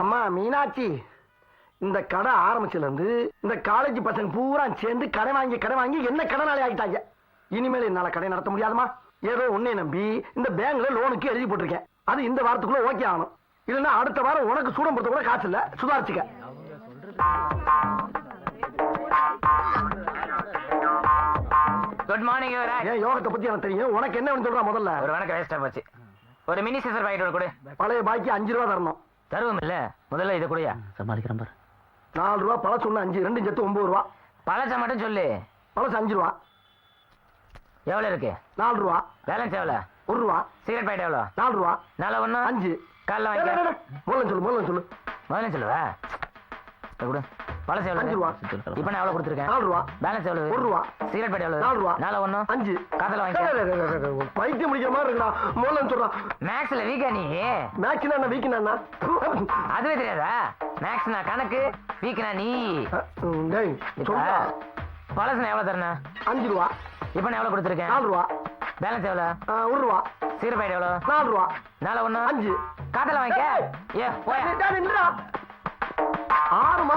அம்மா மீனாட்சி இந்த கடை ஆரம்பிச்சதுல இருந்து இந்த காலேஜ் பசங்க பூரா சேர்ந்து கடை வாங்கி கடை வாங்கி என்ன கடனாளி ஆகிட்டாங்க. இனிமேல் என்னால கடை நடத்த முடியாதுமா ஏதோ உன்னை நம்பி இந்த பேங்க்ல லோனுக்கு எழுதி போட்டிருக்கேன். அது இந்த வாரத்துக்குள்ள ஓகே ஆகணும். இல்லைன்னா அடுத்த வாரம் உனக்கு சூடம் போடுறது கூட காசு இல்ல. சுதாரிச்சுக்க. குட் மார்னிங் ஏன் யோகத்தை பத்தி எனக்கு தெரியும். உனக்கு என்ன சொல்றா முதல்ல. ஒரு வணக்கம் வேஸ்டா போச்சு. ஒரு மினி சிசர் பாக்கெட் கொடு. பழைய பாக்கி அஞ்சு ரூபா தரணும். தருவோம் இல்ல. முதல்ல இதை கொடுயா. சமாளிக்கிறேன் பாரு. நாலு ரூபா பழசு ஒண்ணு அஞ்சு ரெண்டு செத்து ஒன்பது ரூபா. பழச மட்டும் சொல்லு. பழசு அஞ்சு ரூபா. எவ்வளவு இருக்கு? நாலு ரூபா. பேலன்ஸ் எவ்வளவு? ஒரு ரூபா. சிகரெட் பாக்கெட் எவ்வளவு? நாலு ரூபா. நாலு ஒண்ணு அஞ்சு. காலைல டேய், முதல்ல சொல்லு முதல்ல சொல்லு. முதல்ல சொல்லுவா? கொடு. பழசு அஞ்சு எவ்வளவு ரூபா. இப்ப நான் எவ்வளவு கொடுத்துருக்கேன்? நாலு ரூபா. பேலன்ஸ் எவ்வளவு? ஒரு ரூபா. சிகரெட் பாக்கெட் எவ்வளவு? நாலு ரூபா. நாலு ஒண்ணு? அஞ்சு. காதல டேய், பைத்தியம் முடிக்கிற மாதிரி இருக்குடா. முதல்ல சொல்றான் மேக்ஸ்ல வீக்கா நீ? மேட்ச்னா என்ன? அதுவே தெரியாதா? மேக்ஸ்னா கணக்கு வீக்னா நீ? டேய் இப்ப சொல்றா. பழசு நான் எவ்வளவு தரேன் அஞ்சு ரூபா. இப்ப நான் எவ்வளவு கொடுத்துருக்கேன்? நாலு ரூபா. பேலன்ஸ் எவ்வளவு? ஒரு ரூபா. சிகரெட் பாக்கெட் எவ்வளவு? நாலு ரூபா. நாலு ஒண்ணு? அஞ்சு. காதல வாங்கிக்க. ஏ போயா.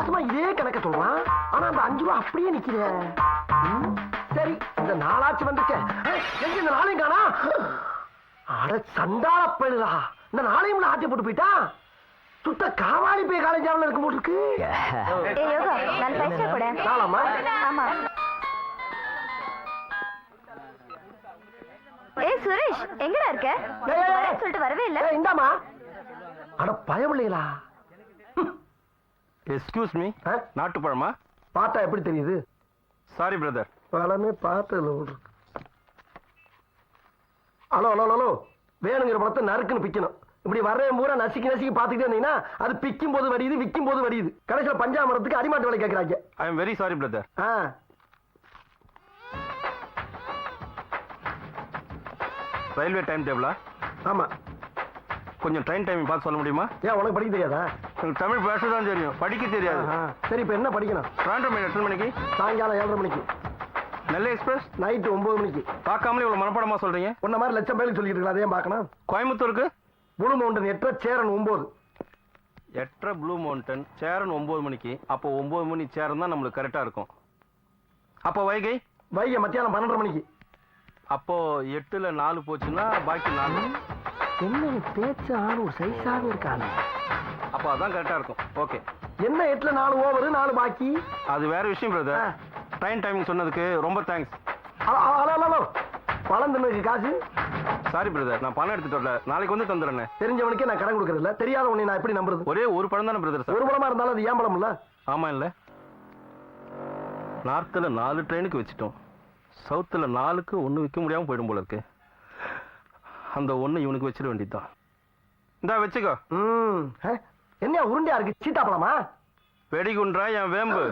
மாசமா இதே கணக்க சொல்றான். ஆனா அந்த அஞ்சு ரூபா அப்படியே நிக்கிற சரி இந்த நாளாச்சு வந்துச்சே எங்க இந்த நாளையும் காணா? அட சண்டாள பழுதா இந்த நாளையும் நான் ஆட்டி போட்டு போயிட்டா? சுத்த காவாலி போய் காலேஜ் ஆவல இருக்க போட்டுருக்கு. ஏ யோகா நான் பைசா கூட நாளாமா ஆமா. ஏ சுரேஷ் எங்கடா இருக்க? சொல்லிட்டு வரவே இல்ல. ஏய், இந்தாம்மா. அட பயமில்லைங்களா எஸ்கியூஸ் மீ ஆ? நாட்டுப்பழமா? பார்த்தா எப்படி தெரியுது? சாரி பிரதர் பழமே பார்த்ததுல விட்ருக்கு ஹலோ ஹலோ ஹலோ வேணுங்கிற பழத்தை நறுக்குன்னு பிக்கணும். இப்படி வர்றேன் பூரா நசுக்கி நசுக்கி பார்த்துக்கிட்டே இருந்தீங்கன்னா அது பிக்கும் போது வடியுது விற்கும் போது வடியுது. கடைசியில் பஞ்சாமரத்துக்கு அடிமாட்டு வேலை கேட்குறாங்க. I am very sorry brother ah. Railway time டேபிளா ஆமாம் கொஞ்சம் ட்ரெயின் டைமிங் பார்த்து சொல்ல முடியுமா? ஏன் உனக்கு படிக்க தெரியாதா? எனக்கு தமிழ் பேச தான் தெரியும். படிக்க தெரியாது. சரி இப்போ என்ன படிக்கணும்? ட்ராண்டோ மெயில் எத்தனை மணிக்கு? சாயங்காலம் ஏழரை மணிக்கு. நெல்லை எக்ஸ்பிரஸ்? நைட்டு ஒம்பது மணிக்கு. பார்க்காமலே இவ்வளோ மனப்பாடமா சொல்றீங்க? உன்ன மாதிரி லட்சம் பேருக்கு சொல்லிட்டு இருக்கலாம் அதையும் பார்க்கணும். கோயம்புத்தூருக்கு? புழு மவுண்டன் எட்ட சேரன் ஒம்பது எட்டரை ப்ளூ மவுண்டன் சேரன் ஒம்பது மணிக்கு. அப்போ ஒம்பது மணி சேரன் தான் நம்மளுக்கு கரெக்டாக இருக்கும். அப்போ வைகை? வைகை மத்தியானம் பன்னெண்டரை மணிக்கு. அப்போ எட்டுல நாலு போச்சுன்னா பாக்கி நாலு. என்ன பேச்சு ஆள் ஒரு சைஸாக இருக்கானே. அப்போ அதான் கரெக்டாக இருக்கும். ஓகே என்ன எட்டுல நாலு ஓவர் நாலு பாக்கி? அது வேற விஷயம். பிரதர் ட்ரெயின் டைமிங் சொன்னதுக்கு ரொம்ப தேங்க்ஸ் ஹலோ ஹலோ பழம் தின்னதுக்கு காசு? சாரி பிரதர் நான் பணம் எடுத்துட்டு வரல. நாளைக்கு வந்து தந்துடுறேனே. தெரிஞ்சவனுக்கே நான் கடன் கொடுக்கறது இல்ல தெரியாத உன்னை நான் எப்படி நம்புறது? ஒரே ஒரு படம் தானே பிரதர் ஒரு பழமா இருந்தாலும் அது ஏன் பழம் இல்ல ஆமா இல்ல. நார்த்தில் நாலு ட்ரெயினுக்கு வச்சுட்டோம். சவுத்தில் நாலுக்கு ஒன்று விற்க முடியாமல் போயிடும் போல இருக்கு. அந்த ஒன்று இவனுக்கு வச்சிட வேண்டியதுதான். இந்தா வச்சுக்கோ. ம். ஹே, என்னையா உருண்டையா இருக்கு? சீட்டா பழமா வெடிகுன்றா என் வேம்பு.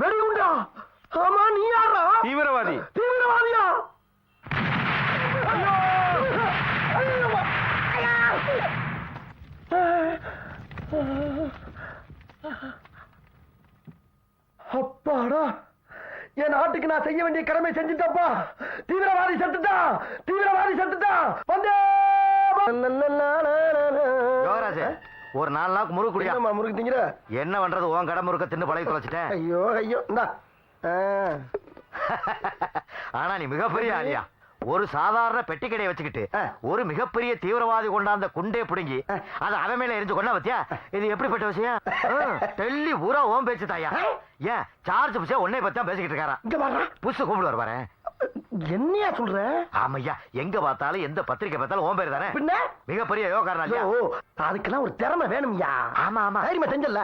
வெடிகுண்டா? ஆமா நீ யாரா தீவிரவாதி. தீவிரவாதியா! அப்பாடா! என் நாட்டுக்கு நான் செய்ய வேண்டிய கடமை செஞ்சுட்டப்பா. தீவிரவாதி செத்துட்டா! தீவிரவாதி செத்துட்டா! வந்தே! ஒரு நாலு நாளுக்கு முறுக்கு குடியா முறுக்கு திங்கிற என்ன பண்றது உன் கடை முறுக்க தின்னு பழகி தொலைச்சிட்டேன். ஐயோ ஐயோ இந்தா. ஆனா நீ மிகப்பெரிய ஆளியா. ஒரு சாதாரண பெட்டி கடையை வச்சுக்கிட்டு ஒரு மிகப்பெரிய தீவிரவாதி கொண்டாந்த குண்டே பிடுங்கி அதை அவன் மேல எரிஞ்சு கொண்டா பத்தியா? இது எப்படிப்பட்ட விஷயம்? டெல்லி பூரா ஓம் பேச்சு தாயா. ஏன் சார்ஜ் புஷா உன்னை பத்தி தான் பேசிக்கிட்டு இருக்காரா? புஷு கூப்பிடுவார் பாரு என்னையா சொல்ற? ஆமையா எங்க பார்த்தாலும் எந்த பத்திரிக்கை பார்த்தாலும் ஓம் பேர் தானே? பின்ன? மிகப்பெரிய யோகாரன் ஐயோ, அதுக்கெல்லாம் ஒரு திறமை வேணும்யா. ஆமா ஆமா. தைரியமா செஞ்சல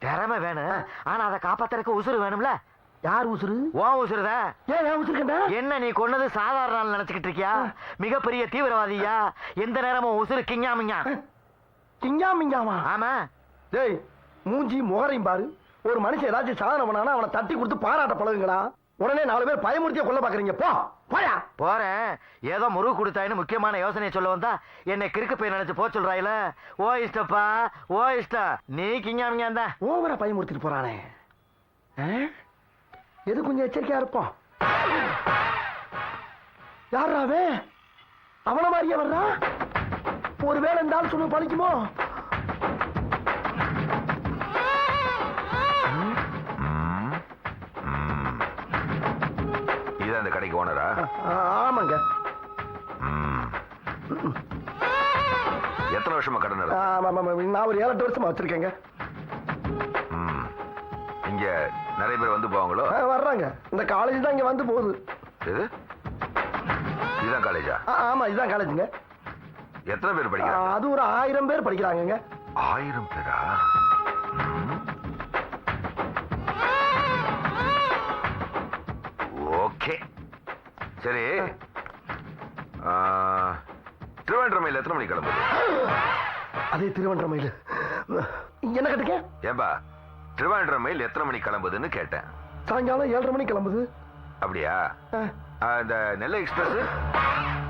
திறமை வேணும். ஆனா அதை காப்பாத்துறதுக்கு உசுறு வேணும்ல? யார் உசுரு உன் உசுறுதா ஏன் ஏன் உசுருக்கண்டா என்ன நீ கொன்னது சாதாரண நினைச்சுக்கிட்டு இருக்கியா? மிகப்பெரிய தீவிரவாதியா? எந்த நேரமும் உசுறு கிங்காமிங்க கிங்கா மிங்காமா ஆமா. டேய் மூஞ்சி முகரையும் பாரு. ஒரு மனுஷன் ஏதாச்சும் சாதனை பண்ணானா அவனை தட்டி கொடுத்து பாராட்ட பழகுங்கடா. உடனே நாலு பேர் பயமுறுத்திய கொல்ல பாக்குறீங்க. போ. போயா போறேன். ஏதோ முருகு கொடுத்தாயின்னு முக்கியமான யோசனையை சொல்ல வந்தா என்னை கிறுக்கு போய் நினைச்சு போ சொல்றாயில. ஓ இஷ்டப்பா. ஓ இஷ்டம். நீ கிங்காமிங்க இருந்தா. ஓவரா பயமுறுத்திட்டு போறானே? எது கொஞ்சம் எச்சரிக்கையா இருப்போம். யாரா அவன்? அவன மாதிரியே வர்றான் ஒருவேளை இந்த ஆள் சொன்ன பழிக்குமோ? ஓனரா ஆமாங்க. எத்தனை வருஷமா கடை நடத்துற? ஆமா, ஆமா, ஆமா. நான் ஒரு ஏழு வருஷமா வச்சிருக்கேங்க. இங்க நிறைய பேர் வந்து போவாங்களோ? வர்றாங்க. இந்த காலேஜ் தான் இங்க வந்து போகுது. எது? இதுதான் காலேஜா ஆமா இதுதான் காலேஜுங்க எத்தனை பேர் படிக்கிறாங்க? அது ஒரு ஆயிரம் பேர் படிக்கிறாங்கங்க. ஆயிரம் பேரா? சரி. ஆ, திருவேண்டரமையில் எத்தனை மணிக்கு கிளம்புது அதே திருவண்ணாமலையில். என்ன கட்டுக்க ஏன்பா திருவேண்டரமையில் எத்தனை மணிக்கு கிளம்புதுன்னு கேட்டேன். சாயங்காலம் ஏழரை மணிக்கு கிளம்புது. அப்படியா? இந்த நெல்லை எக்ஸ்பிரஸ்?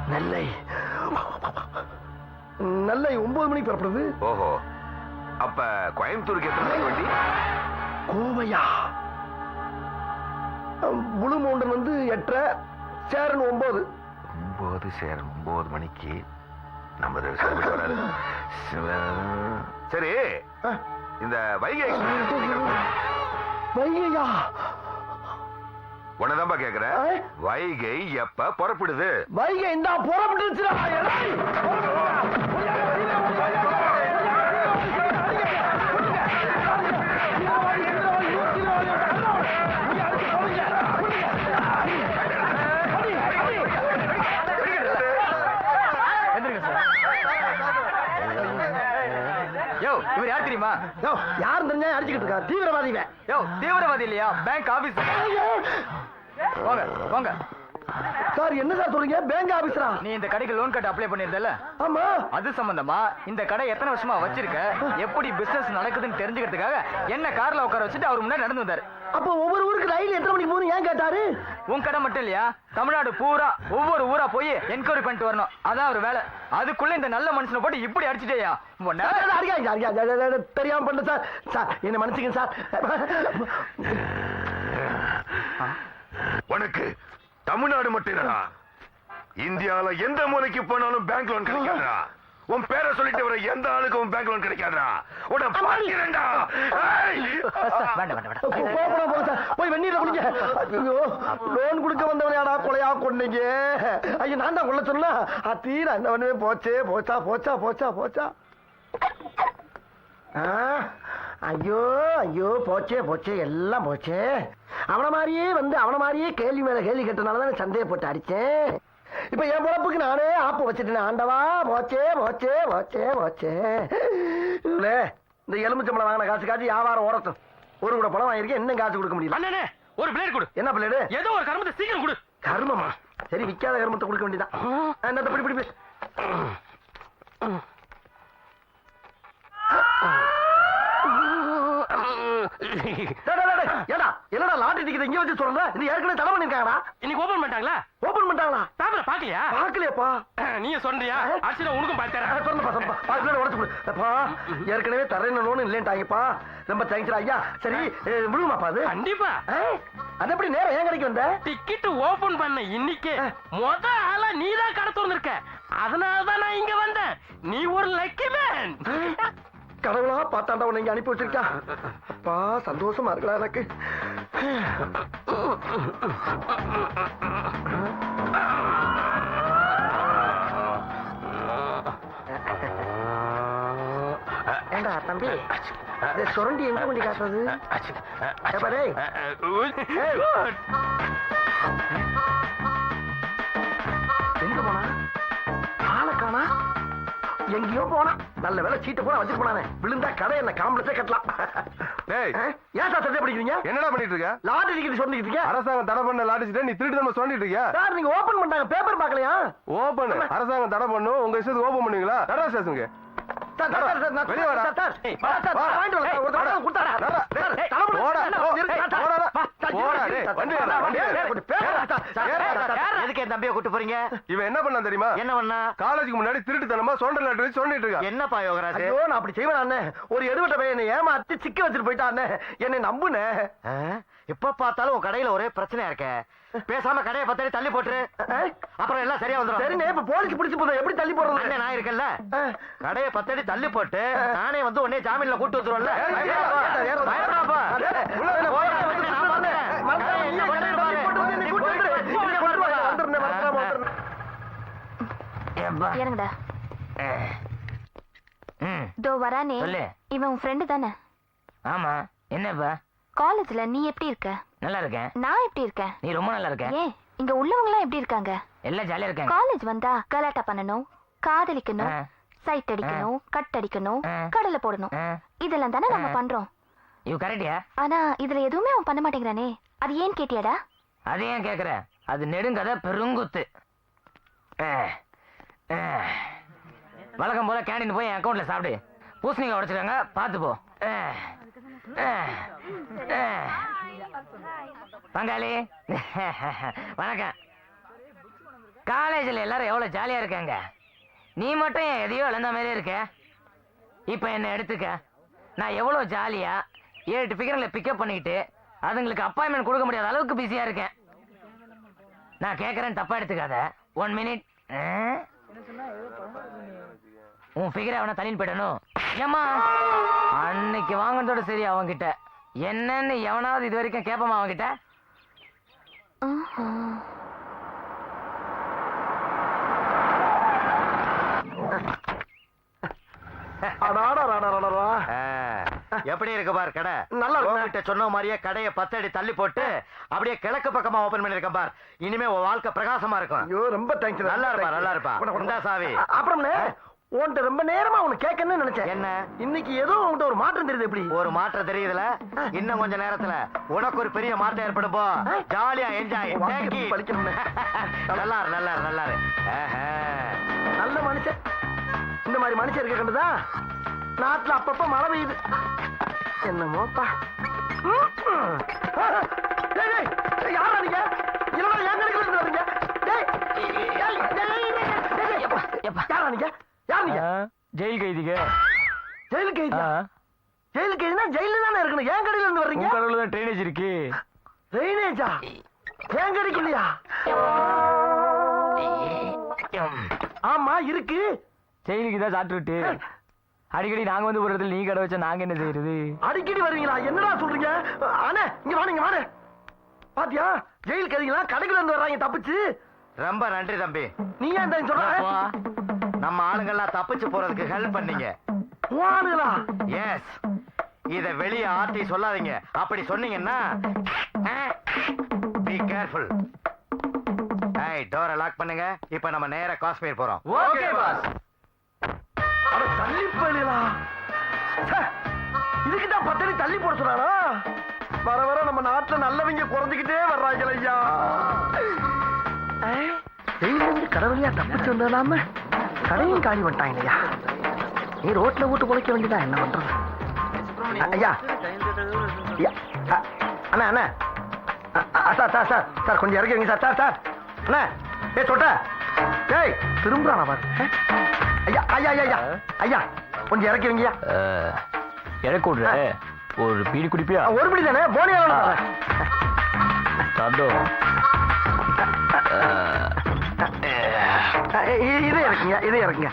நெல்லை. நெல்லை ஒன்பது மணிக்கு புறப்படுது. ஓஹோ. அப்ப கோயம்புத்தூருக்கு எத்தனை மணிக்கு வண்டி? கோவையா? புளு மவுண்டன் வந்து எட்டரை. சேரன் ஒன்பது ஒன்பது சேரன் ஒன்பது மணிக்கு நம்ம வராது சரி இந்த வைகை? வைகையா? உன்னதான்பா கேக்குறேன் ஆ? வைகை எப்ப புறப்படுது? வைகை இந்தா புறப்பட்டுருச்சுடா எடை. யோ இவர் யார் தெரியுமா? யோ, யாரும் தெரிஞ்சா அடிச்சுக்கிட்டு இருக்கா தீவிரவாதிங்க யோ தீவிரவாதி இல்லையா? பேங்க் ஆபீஸ் போங்க போங்க. சார் என்ன சார் சொல்றீங்க? பேங்க் ஆபீசரா நீ இந்த கடைக்கு லோன் கட்ட அப்ளை பண்ணிருந்தல ஆமா. அது சம்பந்தமா? இந்த கடை எத்தனை வருஷமா வச்சிருக்க? எப்படி பிசினஸ் நடக்குதுன்னு தெரிஞ்சுக்கிறதுக்காக என்ன கார்ல உட்கார வச்சுட்டு அவர் முன்னாடி நடந்து வந்தாரு? அப்ப ஒவ்வொரு ஊருக்கு ரயில் எத்தனை மணிக்கு போகணும்? ஏன் கேட்டாரு? உன் கடை மட்டும் இல்லையா? தமிழ்நாடு பூரா ஒவ்வொரு ஊரா போய் என்கொயரி பண்ணிட்டு வரணும். அதான் ஒரு வேலை. அதுக்குள்ள இந்த நல்ல மனுஷனை போட்டு இப்படி அடிச்சிட்டேயா. தெரியாம பண்ண சார். சார் என்ன மன்னிச்சுங்க சார். உனக்கு தமிழ்நாடு மட்டும் இல்லடா. இந்தியால எந்த மூலைக்கு போனாலும் பேங்க் லோன் கிடைக்காதா உன் பேரை சொல்லிட்டு வர எந்த ஆளுக்கும் உன் பேங்க் லோன் கிடைக்காதா உன்னை பார்க்கிறேன்டா. ஏய்! வேண்டாம் வேண்டாம் வேண்டாம். போ- போடா, போ சார். போய் வெந்நீரை குடிங்க. ஐயோ லோன் கொடுக்க வந்தவனையாடா கொலையா கொண்டீங்க ஐயோ நான் தான் கொள்ள சொன்னா? தீர அந்த ஒண்ணுமே போச்சே போச்சா போச்சா போச்சா போச்சா. ஆ, ஐயோ ஐயோ போச்சே போச்சே எல்லாம் போச்சே. அவன மாதிரியே வந்து அவன மாதிரியே கேள்வி மேல கேள்வி கேட்டனால தான் சந்தேகப்பட்டு அடிச்சேன். இப்ப என் பொழப்புக்கு நானே ஆப்பு வச்சுட்டேன் ஆண்டவா போச்சே போச்சே போச்சே போச்சே. இவ்வளே இந்த எலுமிச்சம்பளம் வாங்கின காசு காசு வியாபாரம் ஓரட்டும். ஒரு கூட பணம் வாங்கியிருக்கேன் இன்னும் காசு கொடுக்க முடியல. அண்ணனே ஒரு பிளேட் கொடு. என்ன பிள்ளைடு ஏதோ ஒரு கருமத்தை சீக்கிரம் கொடு. கர்மமா? சரி விக்காத கர்மத்தை கொடுக்க வேண்டியதான் என்னத்த பிடி பிடி. ஏடா என்னடா லாட்டரி டிக்கெட் இங்க வச்சு சொல்ற இது ஏற்கனவே தடை பண்ணிருக்காங்கடா. இன்னைக்கு ஓபன் பண்ணிட்டாங்களா? ஓபன் பண்ணிட்டாங்களா? பேப்பரை பாக்கலையா பாக்கலையப்பா நீங்க சொல்றியா? அரிசியில உனக்கும் பார்த்தேன் சொல்லுப்பா சொல்லுப்பா. பிள்ளை உடச்சு கொடு. அப்பா ஏற்கனவே தரேன்னு லோன் இல்லைன்ட்டாங்கப்பா. ரொம்ப தேங்க்ஸ்டா ஐயா சரி விழுமாப்பா அது? கண்டிப்பா. அது எப்படி நேரம் ஏன் கிடைக்கும் வந்த? டிக்கெட் ஓபன் பண்ண இன்னைக்கு. முத ஆளா நீ தான் கடை திறந்திருக்க. அதனால தான் நான் இங்க வந்தேன். நீ ஒரு லக்கி மேன் கடவுளா பார்த்தாண்டா உன்னை இங்க அனுப்பி வச்சிருக்கா அப்பா சந்தோஷமா இருக்கலாம் எனக்கு ஏண்டா தம்பி சுரண்டி எங்க கொண்டு காட்டுறது எங்கேயோ போனா. நல்ல வேலை சீட்டை போனா வச்சுட்டு போனானே விழுந்தா கடை என்ன காம்பளச்சே கட்டலாம். டேய்? ஏன் சார் சட்டை படிக்கிறீங்க? என்னடா பண்ணிட்டு இருக்க லாட்டரி டிக்கெட் சொல்லிட்டு இருக்கீங்க அரசாங்கம் தடை பண்ண லாட்டிச்சுட்டு நீ திருட்டு நம்ம சொல்லிட்டு இருக்கியா? சார் நீங்க ஓபன் பண்ணிட்டாங்க. பேப்பர் பார்க்கலையா? ஓபன் அரசாங்கம் தடை பண்ணும். உங்க இஷ்டத்துக்கு ஓபன் பண்ணுவீங்களா? நடரா ஸ்டேஷனுக்கு வெளிய வாடா. சார். வாங்கிட்டு டேய், சார், வண்டி சார், வண்டி ஏறு. சார், கொஞ்சம் பேப்பர் எடுத்தா, சார், ஏறுடா, சார், சார், சார், எதுக்கு என் தம்பியை கூட்டு போறீங்க இவன் என்ன பண்ணான் தெரியுமா என்ன பண்ணா காலேஜுக்கு முன்னாடி திருட்டுத்தனமா சொண்ட லாட்டரி வச்சு சொல்லிட்டு இருக்கான் என்னப்பா யோகராஜ் ஐயோ நான் அப்படி செய்வேன் ஒரு எடுவட்ட பையன் என்னை ஏமாத்தி சிக்க வச்சுட்டு போயிட்டான் என்னை நம்புனே? எப்ப பார்த்தாலும் உன் கடையில ஒரே பிரச்சனையா இருக்க பேசாம கடையை பத்தடி தள்ளி போட்டுரு அப்புறம் எல்லாம் சரியா வந்துடும் சரிண்ணே இப்ப போலீஸ் பிடிச்சு போதும் எப்படி தள்ளி போடுறது நான் இருக்கேன்ல ஆ. கடையை பத்தடி தள்ளி போட்டு நானே வந்து உடனே ஜாமீன்ல கூட்டு வந்துருவேன்ல ஏறு, ஏறு, ஏறு, ஏறு. பயப்படாப்பா. அடே, உள்ள வேணா, போடா, போடா, வந்து நான் பாத்துக்கிறேன். மறக்காம கடையை நீயே என்ன கடையை பண்ணுறேன்னு தள்ளி போட்டு வந்து பாரு. என்னை நீ கூட்டு போயிட்டு வந்து, வா. என்னை கொண்டு வா. இறங்குப்பா இறங்குடா. ம். தோ வரானே. சொல்லு. இவன் உன் ஃப்ரெண்டு தானே? ஆமா. என்னப்பா காலேஜ்ல நீ எப்படி இருக்க? நல்லா இருக்கேன். நான் எப்படி இருக்கேன்? நீ ரொம்ப நல்லா இருக்க ஏன்? இங்க உள்ளவங்க எல்லாம் எப்படி இருக்காங்க? எல்லாம் ஜாலியா இருக்காங்க காலேஜ் வந்தா கலாட்டா பண்ணணும் காதலிக்கணும். சைட் அடிக்கணும் கட் அடிக்கணும். கடலை போடணும். இதெல்லாம் தானே நம்ம. பண்றோம். கரெக்டியா ஆனா இதுல எதுவுமே அவன் பண்ண மாட்டேங்கிறானே. அது ஏன் கேட்டியாடா? அது ஏன் கேக்குற? அது நெடுங்கதை பெருங்குத்து. வழக்கம் போல கேண்டீன் போய் என் அக்கௌண்ட்ல சாப்பிடு. பூசணிக்காய் உடைச்சிருக்காங்க பார்த்து போ. பங்காளி. வணக்கம். காலேஜில் எல்லாரும் எவ்வளோ ஜாலியாக இருக்காங்க? நீ மட்டும் என் எதையோ இழந்த மாதிரியே இருக்க? இப்போ என்னை எடுத்துக்க? நான் எவ்வளோ ஜாலியாக ஏழு எட்டு பிக்கப் பண்ணிக்கிட்டு அதுங்களுக்கு அப்பாயின்மெண்ட் கொடுக்க முடியாத அளவுக்கு பிஸியாக இருக்கேன். நான் கேட்குறேன் தப்பாக எடுத்துக்காத. ஒன் மினிட் உன் ஃபிகரை அவனை தள்ளின்னு போயிடணும். ஏம்மா? அன்னைக்கு வாங்கினதோட சரி அவன்கிட்ட. என்னன்னு எவனாவது இது வரைக்கும் கேட்பாமா அவன்கிட்ட? ஆஹா. அடாடாடாடாடா. எப்படி இருக்கு பார் கடை? நல்லா இருக்கு. உன்கிட்ட சொன்ன மாதிரியே கடையை பத்தடி தள்ளி போட்டு அப்படியே கிழக்கு பக்கமா ஓபன் பண்ணிருக்கேன் பார். இனிமே உன் வாழ்க்கை பிரகாசமா இருக்கும். ஐயோ ரொம்ப தேங்க்ஸ் நல்லா இருப்பா, நல்லா இருப்பா. இந்தா சாவி. அப்புறம்னே உன்கிட்ட ரொம்ப நேரமா உன்னை கேட்கணும்னு நினைச்சேன். என்ன? இன்னைக்கு ஏதோ உன்கிட்ட ஒரு மாற்றம் தெரியுது எப்படி? ஒரு மாற்றம் தெரியுதுல? இன்னும் கொஞ்ச நேரத்துல உனக்கு ஒரு பெரிய மாற்றம் ஏற்படும் போ. ஜாலியா என்ஜாய். நல்லா நல்லா நல்லா. நல்ல மனுஷன். இந்த மாதிரி மனுஷன் இருக்க கண்டுதா? நாட்டுல அப்பப்ப மழை பெய்யுது. என்னமோப்பா யாரா நீங்க? என் கடைக்குள்ள இருந்து. யாரா நீங்க? யார் நீங்க? ஜெயில் கைதிங்க ஜெயிலுக்கு கைதியா? ஜெயிலுக்கு கைதினா ஜெயில தானே இருக்கணும். என் கடையில இருந்து வர்றீங்க? கடவுள் தான் ட்ரைனேஜ் இருக்கு. ட்ரைனேஜா என் கடைக்கு இல்லையா. ஆமா இருக்கு. ஜெயிலுக்கு தான் சாப்பிட்டு விட்டு அடிக்கடி நாங்க வந்து ஒரு இடத்துல நீ கடை வச்சா நாங்க என்ன செய்யறது? அடிக்கடி வருவீங்களா? என்னடா சொல்றீங்க? அண்ணே இங்க வாங்க இங்க வாங்க பாத்தியா? ஜெயில் கைதிகளா கடைக்குள்ள இருந்து வர்றாங்க தப்பிச்சு. ரொம்ப நன்றி தம்பி. நீ ஏன் இந்த சொல்ற? நம்ம ஆளுங்கெல்லாம் தப்பிச்சு போறதுக்கு ஹெல்ப் பண்ணீங்க. வானுங்களா எஸ் இத வெளிய ஆர்த்தி சொல்லாதீங்க. அப்படி சொன்னீங்கன்னா பி கேர்ஃபுல் டோரை லாக் பண்ணுங்க. இப்போ நம்ம நேரா காஷ்மீர் போறோம். ஓகே பாஸ் அட தள்ளி போயிடலா இதுக்கு தான் பத்தடி தள்ளி போட சொன்னானா? வர வர நம்ம நாட்டுல நல்லவங்க குறைஞ்சுக்கிட்டே வர்றாங்க ஐயா. கடவுளையா தப்பிச்சு வந்ததாம கடையும் காலி பண்ணிட்டாங்க ஐயா. நீ ரோட்ல விட்டு பொழைக்க வேண்டியதா என்ன பண்றது? ஐயா. அண்ணா அண்ணா. சார் சார் சார் சார் கொஞ்சம் இறக்கி வைங்க சார் சார் சார். அண்ணா ஏ சொட்ட ஏய் திரும்புறானா பாரு. ஐயா ஐயா ஐயா ஐயா. ஐயா கொஞ்சம் இறக்கி விடுற. ஒரு பீடி குடிப்பியா? ஒரு படி தானே? போனியா தந்தோம் இது இறக்குங்க இது இறக்குங்க.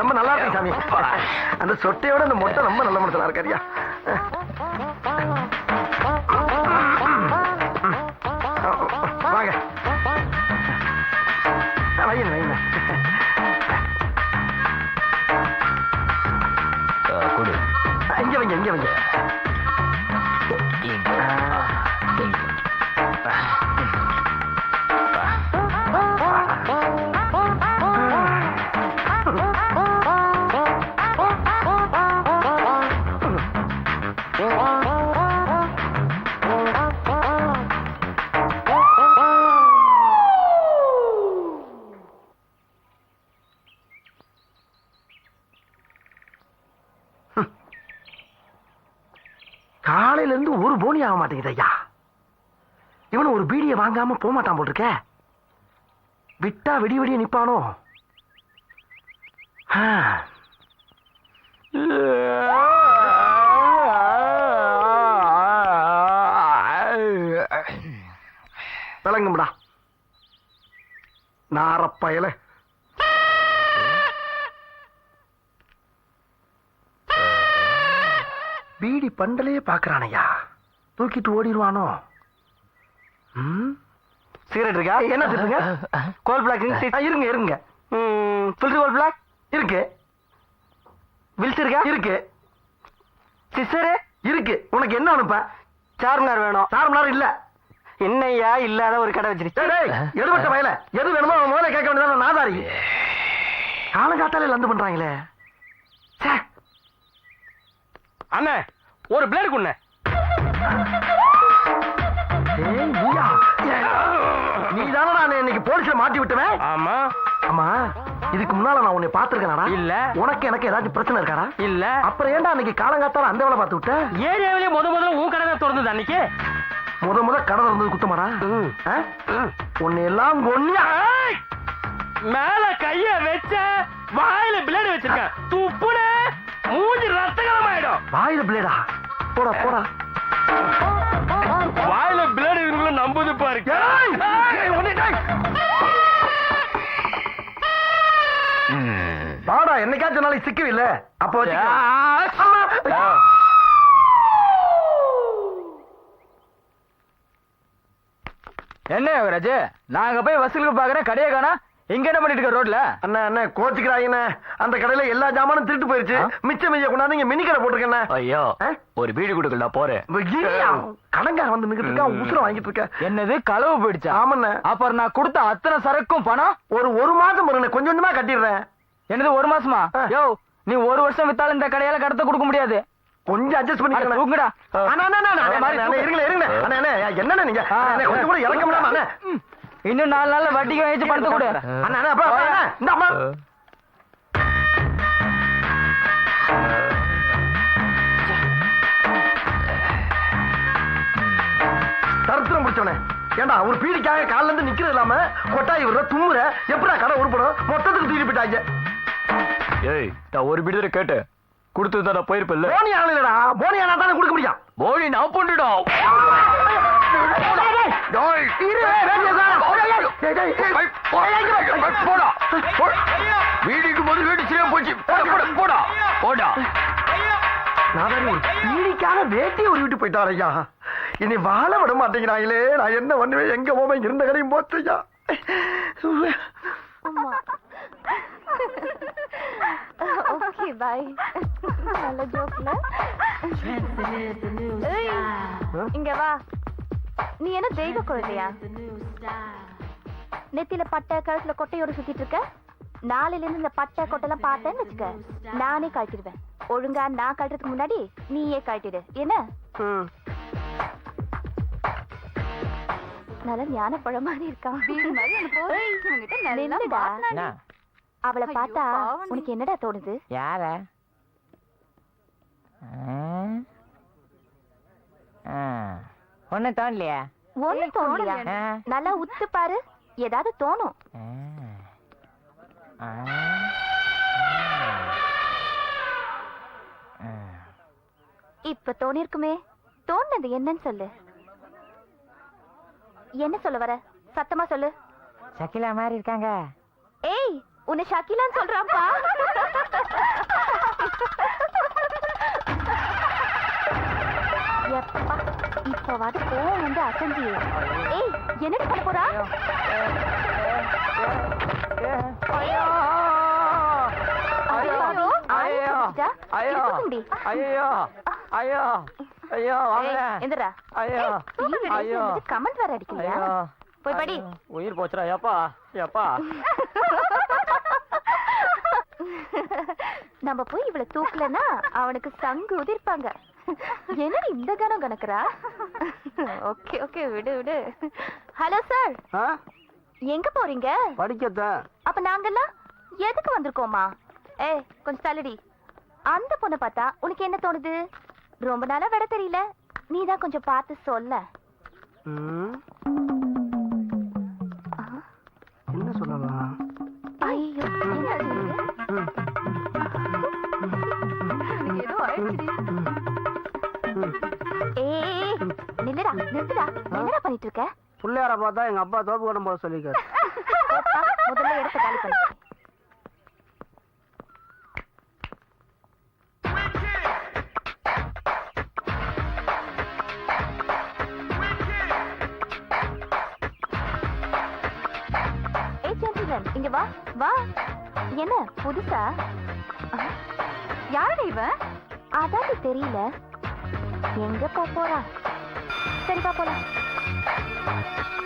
ரொம்ப நல்லா இருக்கு சாமி. அந்த சொட்டையோட அந்த மொட்டை ரொம்ப நல்ல மனுஷனா இருக்காரியா இங்க வைங்க மாட்டேங்குது ஐயா இவன் ஒரு பீடியை வாங்காம போக மாட்டான் போல் இருக்க. விட்டா விடிய விடிய நிப்பானோ? விளங்கும்டா. நாரப்பயல. பீடி பண்டலையே பாக்குறானையா தூக்கிட்டு ஓடிடுவானோ? சிகரெட் இருக்கா? என்ன சிப்புங்க கோல் பிளாக் இருங்க இருங்க. Filter gold flake? இருக்கு. வில்ஸ் இருக்கா? இருக்கு. சிஸ்டரு இருக்கு. உனக்கு என்ன அனுப்ப? சார்மினார் வேணும். சார்மினார் இல்ல. என்னையா இல்லாத ஒரு கடை வச்சிருச்சு எடுபட்ட வயல எது வேணுமோ அவன் முதல்ல கேட்க வேண்டியது நாதாரி காலங்காத்தாலே லந்து பண்றாங்களே. ச்சே. அண்ணே ஒரு பிளேடு குண்ணே. நீ தானடா இன்னைக்கு போலீஸ்ல மாட்டி விட்டுவேன் ஆமா. ஆமா இதுக்கு முன்னால நான் உன்னை பாத்துருக்கேனா இல்ல. உனக்கு எனக்கு ஏதாச்சும் பிரச்சனை இருக்காடா? இல்ல. அப்புறம் ஏன்டா அன்னைக்கு காலங்காத்தால அந்த வேலை பார்த்து விட்ட ஏரியாவிலே முத முதல்ல உன் கடை திறந்தது அன்னைக்கு. முத முத கடை இருந்தது குத்தமாடா? உன்னை எல்லாம் கொன்னியா மேல கைய வச்ச வாயில பிளேடு வச்சிருக்கேன் துப்புன மூஞ்சி ரத்தகரமாயிடும் வாயில பிளேடா போடா போடா. நம்புது பாரு! வாடா என்னைக்காச்சும் நாளைக்கு சிக்கவில்ல அப்ப. அம்மா! என்ன யோகராஜ் நாங்க போய் வசூலுக்கு பாக்குறேன் கடையை காணா இங்க என்ன பண்ணிட்டு இருக்க ரோட்ல? அண்ணா அண்ணா கோச்சுக்கிறாங்கண்ணே. அந்த கடையில எல்லா ஜாமானும் திருட்டு போயிருச்சு. மிச்சம் மிச்சம் கொண்டாந்து இங்க மினி கடை போட்டிருக்கேண்ணே. ஐயோ? ஒரு வீடு கொடுக்கல போறேன். கடங்கார வந்து நிக்கிட்டு இருக்கா உசுரம் வாங்கிட்டு இருக்க என்னது களவு போயிடுச்சா? ஆமாண்ணே. அப்புறம் நான் கொடுத்த அத்தனை சரக்கும் பணம்? ஒரு ஒரு மாசம் வருண்ணே கொஞ்சம் கொஞ்சமா கட்டிடுறேன். என்னது ஒரு மாசமா. யோ நீ ஒரு வருஷம் வித்தாலும் இந்த கடையால கடத்த கொடுக்க முடியாது. கொஞ்சம் அட்ஜஸ்ட் அட, பண்ணிக்கிறேன் தூங்குடா. அண்ணா அண்ணா இருங்களே இருங்களே. அண்ணா என்னண்ணே நீங்க? கொஞ்சம் கூட இறக்க முடியாம அண்ணா. இன்னும் நாலு நாள்ல வட்டிக்கு வாங்கிச்சு பணத்தை கொடு. அண்ணா அண்ணா அப்பா, அண்ணா, இந்த அம்மா தருத்திரம் பிடிச்சவனே. ஏண்டா ஒரு பீடிக்காக கால்ல இருந்து நிக்கிறது இல்லாம கொட்டாய் விடுற தும்முற எப்படா கடை உருப்படும்? மொத்தத்துக்கு தூக்கி போயிட்டாங்க. ஏய் நான் ஒரு விடுதலை கேட்டு கொடுத்து தான் நான் போயிருப்பேன்ல. போனி ஆளுடா போனி ஆனா தானே கொடுக்க முடியும். போனி நான் பொண்ணுடா போடா. வீடுக்கு போது வீடு சரியா போச்சு. போடா போடா நாதாரி ஒரு பீடிக்காக வேட்டி ஒரு விட்டு போயிட்டார் ஐயா. இனி வாழ விட மாட்டேங்கிறாங்களே நான் என்ன பண்ணுவேன்? எங்க போவேன் இருந்த கடையும் போச்சு ஐயா. ஓகே பை நல்ல ஜோக்ல இங்க வா. நீ என்ன தெய்வ குழந்தையா? நெத்தியில பட்டை கழுத்துல கொட்டையோட சுத்திட்டு இருக்க? நாளையில இருந்து இந்த பட்டை கொட்டைலாம் பார்த்தேன்னு வச்சுக்க நானே கழட்டிடுவேன். ஒழுங்கா நான் கழட்டுறதுக்கு முன்னாடி நீயே கழட்டிடு. என்ன? நல்ல ஞான பழம் மாதிரி இருக்கான். அவளை பார்த்தா உனக்கு என்னடா தோணுது? யார? ஒன்னும் தோணலையா? ஒண்ணு தோணலையா. நல்லா உத்து பாரு. ஏதாவது தோணும். இப்ப தோணிருக்குமே. தோணுனது என்னன்னு சொல்லு. என்ன சொல்ல வர? சத்தமா சொல்லு. சகிலா மாதிரி இருக்காங்க. ஏய் உன்னை ஷக்கிலான்னு சொல்றான்ப்பா. எப்பா. இப்பவாது கோவம் வந்து அசஞ்சியே ஏய் என்ன பண்ண போறா கமெண்ட் வேற போய் படி உயிர் போச்சுடா ஏப்பா ஏப்பா நம்ம போய் இவளை தூக்கலன்னா அவனுக்கு சங்கு உதிர்ப்பாங்க என்னடி இந்த கணம் கணக்குறா? ஓகே ஓகே விடு விடு. ஹலோ சார் எங்க போறீங்க? படிக்கத்தான் அப்ப நாங்கெல்லாம் எதுக்கு வந்திருக்கோமா? ஏய் கொஞ்சம் தள்ளுடி. அந்த பொண்ணை பார்த்தா உனக்கு என்ன தோணுது? ரொம்ப நாளா விட தெரியல. நீ தான் கொஞ்சம் பார்த்து சொல்ல. என்ன சொல்லலாம்? ஐயோ என்னடா பண்ணிட்டு இருக்க? பிள்ளையார பார்த்தா எங்க அப்பா தோப்பு கொண்டு போட சொல்லிக்காரு போப்பா, முதல்ல இடத்த காலி பண்ணு. இங்க வா வா. என்ன புதுசா? யாரு இவன்? அதான் தெரியல. எங்க போறா சரி பா போலாம்